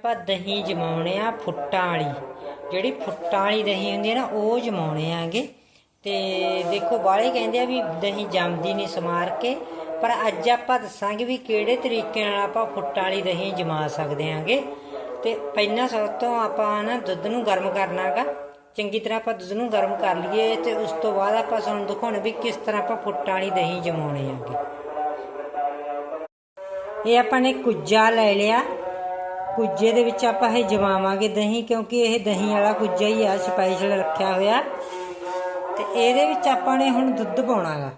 ਆਪਾਂ ਦਹੀਂ ਜਮਾਉਣੇ ਆ ਫੁੱਟਾਂ ਵਾਲੀ। ਜਿਹੜੀ ਫੁੱਟਾਂ ਵਾਲੀ ਦਹੀਂ ਹੁੰਦੀ ਹੈ ਨਾ, ਉਹ ਜਮਾਉਣੇ ਆਂਗੇ। ਤੇ ਦੇਖੋ ਬਾਲੇ ਕਹਿੰਦੇ ਆ ਵੀ ਦਹੀਂ ਜੰਮਦੀ ਨਹੀਂ ਸਮਾਰ ਕੇ। ਪਰ ਅੱਜ ਆਪਾਂ ਦੱਸਾਂਗੇ ਵੀ ਕਿਹੜੇ ਤਰੀਕੇ ਨਾਲ ਆਪਾਂ ਫੁੱਟਾਂ ਵਾਲੀ ਦਹੀਂ ਜਮਾ ਸਕਦੇ ਆਂਗੇ। ਤੇ ਪਹਿਲਾਂ ਸਭ ਤੋਂ ਆਪਾਂ ਨਾ ਦੁੱਧ ਨੂੰ ਗਰਮ ਕਰਨਾਗਾ ਚੰਗੀ ਤਰ੍ਹਾਂ ਆਪਾਂ ਦੁੱਧ ਨੂੰ ਗਰਮ ਕਰ ਲਈਏ ਤੇ ਉਸ ਤੋਂ ਬਾਅਦ ਆਪਾਂ ਤੁਹਾਨੂੰ ਦਿਖਾਉਣੇ ਵੀ ਕਿਸ ਤਰ੍ਹਾਂ ਆਪਾਂ ਫੁੱਟਾਂ ਵਾਲੀ ਦਹੀਂ ਜਮਾਉਣੇ ਆਂਗੇ। ਇਹ ਆਪਾਂ ਨੇ ਕੁੱਜਾ ਲੈ ਲਿਆ। ਕੁੱਜੇ ਦੇ ਵਿੱਚ ਆਪਾਂ ਇਹ ਜਮਾਵਾਂਗੇ ਦਹੀਂ, ਕਿਉਂਕਿ ਇਹ ਦਹੀਂ ਵਾਲਾ ਕੁੱਜਾ ਹੀ ਆ ਸਪੈਸ਼ਲ ਰੱਖਿਆ ਹੋਇਆ। ਤੇ ਇਹਦੇ ਵਿੱਚ ਆਪਾਂ ਨੇ ਹੁਣ ਦੁੱਧ ਪਾਉਣਾਗਾ।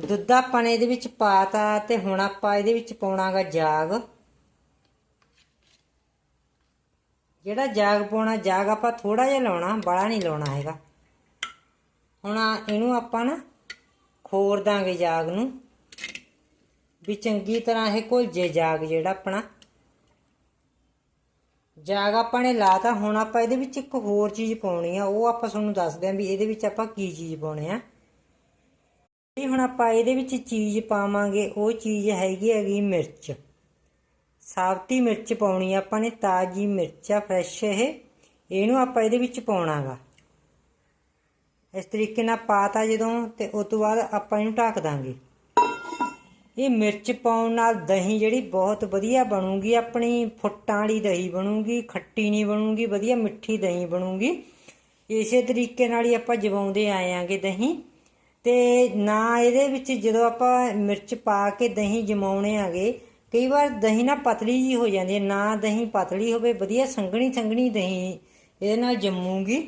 ਦੁੱਧ ਆਪਾਂ ਨੇ ਇਹਦੇ ਵਿੱਚ ਪਾਤਾ, ਤੇ ਹੁਣ ਆਪਾਂ ਇਹਦੇ ਵਿੱਚ ਪਾਉਣਾਗਾ ਜਾਗ। ਜਿਹੜਾ ਜਾਗ ਪਾਉਣਾ, ਜਾਗ ਆਪਾਂ ਥੋੜਾ ਜਿਹਾ ਲਾਉਣਾ ਬੜਾ ਨਹੀਂ ਲਾਉਣਾ ਹੈਗਾ। ਹੁਣ ਇਹਨੂੰ ਆਪਾਂ ਨਾ ਖੋਰ ਦਾਂਗੇ ਜਾਗ ਨੂੰ। ਵੀ ਚੰਗੀ ਤਰ੍ਹਾਂ ਇਹ ਘੁਲਜੇ ਜਾਗ ਜਿਹੜਾ ਆਪਣਾ। ਜਾਗ ਆਪਾਂ ਨੇ ਲਾਤਾ, ਹੁਣ ਆਪਾਂ ਇਹਦੇ ਵਿੱਚ ਇੱਕ ਹੋਰ ਚੀਜ਼ ਪਾਉਣੀ ਆ। ਉਹ ਆਪਾਂ ਤੁਹਾਨੂੰ ਦੱਸਦੇ ਆਂ ਵੀ ਇਹਦੇ ਵਿੱਚ ਆਪਾਂ ਕੀ ਚੀਜ਼ ਪਾਉਣੇ ਆ। ਜਿਹੜੀ ਹੁਣ ਆਪਾਂ ਇਹਦੇ ਵਿੱਚ ਚੀਜ਼ ਪਾਵਾਂਗੇ, ਉਹ ਚੀਜ਼ ਹੈਗੀ ਹੈਗੀ ਮਿਰਚ। ਸਾਬਤੀ ਮਿਰਚ ਪਾਉਣੀ ਆ ਆਪਾਂ ਨੇ, ਤਾਜੀ ਮਿਰਚ ਆ ਫਰੈਸ਼ ਇਹ। ਇਹਨੂੰ ਆਪਾਂ ਇਹਦੇ ਵਿੱਚ ਪਾਉਣਾਗਾ। ਇਸ ਤਰੀਕੇ ਨਾਲ ਪਾਤਾ ਜਦੋਂ ਤੇ ਉਸ ਤੋਂ ਬਾਅਦ ਆਪਾਂ ਇਹਨੂੰ ਢੱਕ ਦਾਂਗੇ। ਇਹ ਮਿਰਚ ਪਾਉਣ ਨਾਲ ਦਹੀਂ ਜਿਹੜੀ ਬਹੁਤ ਵਧੀਆ ਬਣੂਗੀ, ਆਪਣੀ ਫੁੱਟਾਂ ਵਾਲੀ ਦਹੀਂ ਬਣੂਗੀ, ਖੱਟੀ ਨਹੀਂ ਬਣੂਗੀ, ਵਧੀਆ ਮਿੱਠੀ ਦਹੀਂ ਬਣੂਗੀ। ਇਸੇ ਤਰੀਕੇ ਨਾਲ ਹੀ ਆਪਾਂ ਜਵਾਉਂਦੇ ਆਏ ਆਂਗੇ ਦਹੀਂ। ਤੇ ਨਾ ਇਹਦੇ ਵਿੱਚ ਜਦੋਂ ਆਪਾਂ ਮਿਰਚ ਪਾ ਕੇ ਦਹੀਂ ਜਮਾਉਣੇ ਆਗੇ ਕਈ ਵਾਰ ਦਹੀਂ ਨਾ ਪਤਲੀ ਜੀ ਹੋ ਜਾਂਦੀ ਹੈ, ਨਾ ਦਹੀਂ ਪਤਲੀ ਹੋਵੇ, ਵਧੀਆ ਸੰਘਣੀ ਸੰਘਣੀ ਦਹੀਂ ਇਹਦੇ ਨਾਲ ਜੰਮੂਗੀ।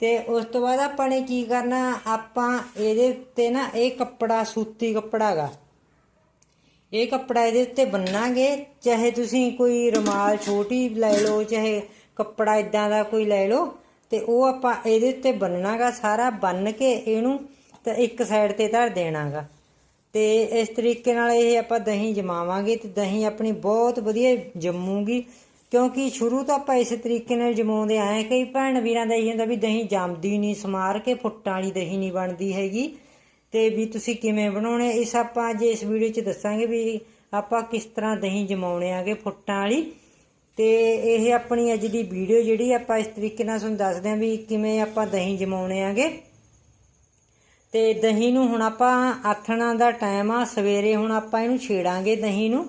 ਤੇ ਉਸ ਤੋਂ ਬਾਅਦ ਆਪਾਂ ਨੇ ਕੀ ਕਰਨਾ, ਆਪਾਂ ਇਹਦੇ ਉੱਤੇ ਨਾ ਇਹ ਕੱਪੜਾ, ਸੂਤੀ ਕੱਪੜਾ ਕੱਪੜਾਗਾ ਇਹ ਕੱਪੜਾ ਇਹਦੇ ਉੱਤੇ ਬੰਨਾਂਗੇ, ਚਾਹੇ ਤੁਸੀਂ ਕੋਈ ਰੁਮਾਲ ਛੋਟੀ ਲੈ ਲਓ, ਚਾਹੇ ਕੱਪੜਾ ਇਦਾਂ ਦਾ ਕੋਈ ਲੈ ਲਓ, ਤੇ ਉਹ ਆਪਾਂ ਇਹਦੇ ਉੱਤੇ ਬੰਨਣਾਗਾ ਸਾਰਾ, ਬੰਨ ਕੇ ਇਹਨੂੰ ਤੇ ਇੱਕ ਸਾਈਡ ਤੇ ਧਰ ਦੇਣਾਗਾ ਤੇ ਇਸ ਤਰੀਕੇ ਨਾਲ ਇਹ ਆਪਾਂ ਦਹੀਂ ਜਮਾਵਾਂਗੇ ਤੇ ਦਹੀਂ ਆਪਣੀ ਬਹੁਤ ਵਧੀਆ ਜੰਮੂਗੀ, ਕਿਉਂਕਿ ਸ਼ੁਰੂ ਤੋਂ ਆਪਾਂ ਇਸ ਤਰੀਕੇ ਨਾਲ ਜਮਾਉਂਦੇ ਆਏ ਕਈ ਭੈਣ ਵੀਰਾਂ ਦਾ ਇਹ ਹੁੰਦਾ ਵੀ ਦਹੀਂ ਜੰਮਦੀ ਨਹੀਂ, ਸਮਾਰ ਕੇ ਫੁੱਟਾਂ ਵਾਲੀ ਦਹੀਂ ਨਹੀਂ ਬਣਦੀ ਹੈਗੀ। ਤੇ ਵੀ ਤੁਸੀਂ ਕਿਵੇਂ ਬਣਾਉਣੇ, ਇਸ ਆਪਾਂ ਅੱਜ ਇਸ ਵੀਡੀਓ 'ਚ ਦੱਸਾਂਗੇ ਵੀ ਆਪਾਂ ਕਿਸ ਤਰ੍ਹਾਂ ਦਹੀਂ ਜਮਾਉਣੇ ਆਗੇ ਫੁੱਟਾਂ ਵਾਲੀ। ਤੇ ਇਹ ਆਪਣੀ ਅੱਜ ਦੀ ਵੀਡੀਓ ਜਿਹੜੀ ਆਪਾਂ ਇਸ ਤਰੀਕੇ ਨਾਲ ਤੁਹਾਨੂੰ ਦੱਸਦੇ ਆਂ ਵੀ ਕਿਵੇਂ ਆਪਾਂ ਦਹੀਂ ਜਮਾਉਣੇ ਆਗੇ। ਤੇ ਦਹੀਂ ਨੂੰ ਹੁਣ ਆਪਾਂ ਆਥਣਾ ਦਾ ਟਾਈਮ ਆ, ਸਵੇਰੇ ਹੁਣ ਆਪਾਂ ਇਹਨੂੰ ਛੇੜਾਂਗੇ ਦਹੀਂ ਨੂੰ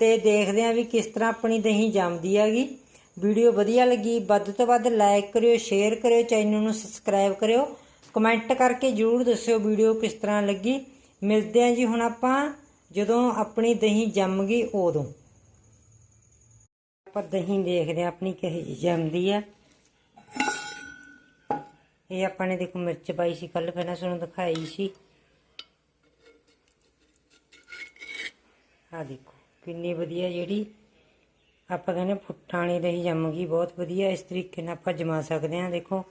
ਤੇ ਦੇਖਦੇ ਆਂ ਵੀ ਕਿਸ ਤਰ੍ਹਾਂ ਆਪਣੀ ਦਹੀਂ ਜੰਮਦੀ ਹੈਗੀ। ਵੀਡੀਓ ਵਧੀਆ ਲੱਗੀ, ਵੱਧ ਤੋਂ ਵੱਧ ਲਾਈਕ ਕਰਿਓ, ਸ਼ੇਅਰ ਕਰਿਓ, ਚੈਨਲ ਨੂੰ ਸਬਸਕ੍ਰਾਈਬ ਕਰਿਓ। ਕਮੈਂਟ ਕਰਕੇ ਜਰੂਰ ਦੱਸਿਓ ਵੀਡੀਓ ਕਿਸ ਤਰ੍ਹਾਂ ਲੱਗੀ। ਮਿਲਦੇ ਆਂ ਜੀ ਹੁਣ ਆਪਾਂ, ਜਦੋਂ ਆਪਣੀ ਦਹੀਂ ਜੰਮ ਗਈ ਉਦੋਂ। ਆਪਾਂ ਦਹੀਂ ਦੇਖਦੇ ਆਂ ਆਪਣੀ ਕਿਹੋ ਜਿਹੀ ਜੰਮਦੀ ਆ। ਇਹ ਆਪਾਂ ਨੇ ਦੇਖੋ ਮਿਰਚ ਪਾਈ ਸੀ ਕੱਲ ਪਹਿਲਾਂ ਤੁਹਾਨੂੰ ਦਿਖਾਈ ਸੀ। ਆ ਦੇਖੋ, ਕਿੰਨੀ ਵਧੀਆ ਜਿਹੜੀ ਆਪਾਂ ਕਹਿੰਦੇ ਫੁੱਟਾਂ ਵਾਲੀ ਦਹੀਂ ਜੰਮ ਗਈ, ਬਹੁਤ ਵਧੀਆ। ਇਸ ਤਰੀਕੇ ਨਾਲ ਆਪਾਂ ਜਮਾ ਸਕਦੇ ਹਾਂ, ਦੇਖੋ।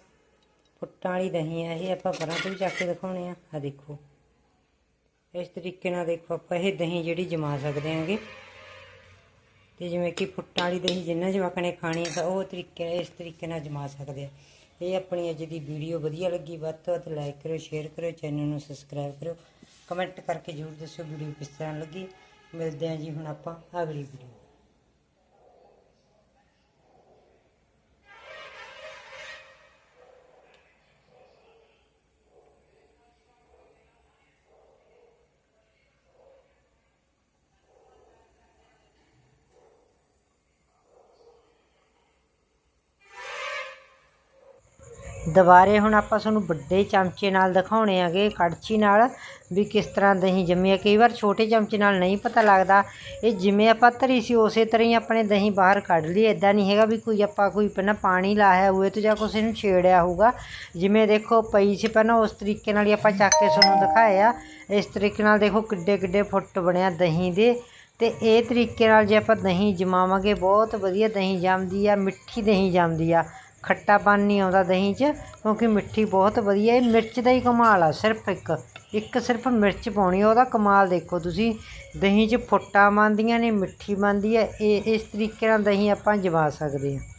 ਫੁੱਟਾਂ ਵਾਲੀ ਦਹੀਂ ਆ, ਇਹ ਆਪਾਂ ਪਰਾਂ ਤੋਂ ਵੀ ਚੱਕ ਕੇ ਦਿਖਾਉਣੇ ਆ। ਆ ਦੇਖੋ। ਇਸ ਤਰੀਕੇ ਨਾਲ ਦੇਖੋ ਆਪਾਂ ਇਹ ਦਹੀਂ ਜਿਹੜੀ ਜਮਾ ਸਕਦੇ ਹਾਂਗੇ। ਤੇ ਜਿਵੇਂ ਕਿ ਫੁੱਟਾਂ ਵਾਲੀ ਦਹੀਂ ਜਿੰਨਾ ਜਵਾਕਾਂ ਨੇ ਖਾਣੀ ਤਾਂ ਉਹ ਤਰੀਕੇ ਇਸ ਤਰੀਕੇ ਨਾਲ ਜਮਾ ਸਕਦੇ ਆ। ਇਹ ਆਪਣੀ ਅੱਜ ਦੀ ਵੀਡੀਓ ਵਧੀਆ ਲੱਗੀ, ਵੱਧ ਤੋਂ ਵੱਧ ਲਾਈਕ ਕਰੋ ਸ਼ੇਅਰ ਕਰੋ ਚੈਨਲ ਨੂੰ ਸਬਸਕ੍ਰਾਈਬ ਕਰਿਓ। ਕਮੈਂਟ ਕਰਕੇ ਜ਼ਰੂਰ ਦੱਸਿਓ ਵੀਡੀਓ ਕਿਸ ਤਰ੍ਹਾਂ ਲੱਗੀ। ਮਿਲਦੇ ਹਾਂ ਜੀ ਹੁਣ ਆਪਾਂ ਅਗਲੀ ਵੀਡੀਓ ਦੁਬਾਰੇ ਹੁਣ ਆਪਾਂ ਤੁਹਾਨੂੰ ਵੱਡੇ ਚਮਚੇ ਨਾਲ ਦਿਖਾਉਣੇ ਆਗੇ ਕੜਛੀ ਨਾਲ, ਵੀ ਕਿਸ ਤਰ੍ਹਾਂ ਦਹੀਂ ਜੰਮੀ ਹੈ ਕਈ ਵਾਰ ਛੋਟੇ ਚਮਚੇ ਨਾਲ ਨਹੀਂ ਪਤਾ ਲੱਗਦਾ, ਇਹ ਜਿਵੇਂ ਆਪਾਂ ਧਰੀ ਸੀ, ਉਸੇ ਤਰ੍ਹਾਂ ਹੀ ਆਪਣੇ ਦਹੀਂ ਬਾਹਰ ਕੱਢ ਲਈ ਇਦਾਂ ਨਹੀਂ ਹੈਗਾ ਵੀ ਕੋਈ ਆਪਾਂ ਕੋਈ ਪਹਿਲਾਂ ਪਾਣੀ ਲਾਇਆ ਹੋਵੇ ਤੇ ਜਾਂ ਕੁਛ ਇਹਨੂੰ ਛੇੜਿਆ ਹੋਊਗਾ। ਜਿਵੇਂ ਦੇਖੋ, ਪਈ ਸੀ ਪਹਿਲਾਂ ਉਸ ਤਰੀਕੇ ਨਾਲ ਹੀ ਆਪਾਂ ਚੱਕ ਕੇ ਤੁਹਾਨੂੰ ਦਿਖਾਇਆ ਇਸ ਤਰੀਕੇ ਨਾਲ ਦੇਖੋ ਕਿੱਡੇ ਕਿੱਡੇ ਫੁੱਟ ਬਣਿਆ ਦਹੀਂ ਦੇ। ਤੇ ਇਹ ਤਰੀਕੇ ਨਾਲ ਜੇ ਆਪਾਂ ਦਹੀਂ ਜਮਾਵਾਂਗੇ, ਬਹੁਤ ਵਧੀਆ ਦਹੀਂ ਜੰਮਦੀ ਆ, ਮਿੱਠੀ ਦਹੀਂ ਜੰਮਦੀ ਆ। ਖੱਟਾਪਨ ਨਹੀਂ ਆਉਂਦਾ ਦਹੀਂ 'ਚ, ਕਿਉਂਕਿ ਮਿੱਠੀ ਬਹੁਤ ਵਧੀਆ ਇਹ ਮਿਰਚ ਦਾ ਹੀ ਕਮਾਲ ਆ, ਸਿਰਫ ਇੱਕ ਇੱਕ ਸਿਰਫ ਮਿਰਚ ਪਾਉਣੀ ਆ, ਉਹਦਾ ਕਮਾਲ ਦੇਖੋ ਤੁਸੀਂ। ਦਹੀਂ 'ਚ ਫੁੱਟਾਂ ਬਣਦੀਆਂ ਨੇ, ਮਿੱਠੀ ਬਣਦੀ ਹੈ ਇਹ, ਇਸ ਤਰੀਕੇ ਨਾਲ ਦਹੀਂ ਆਪਾਂ ਜਵਾ ਸਕਦੇ ਹਾਂ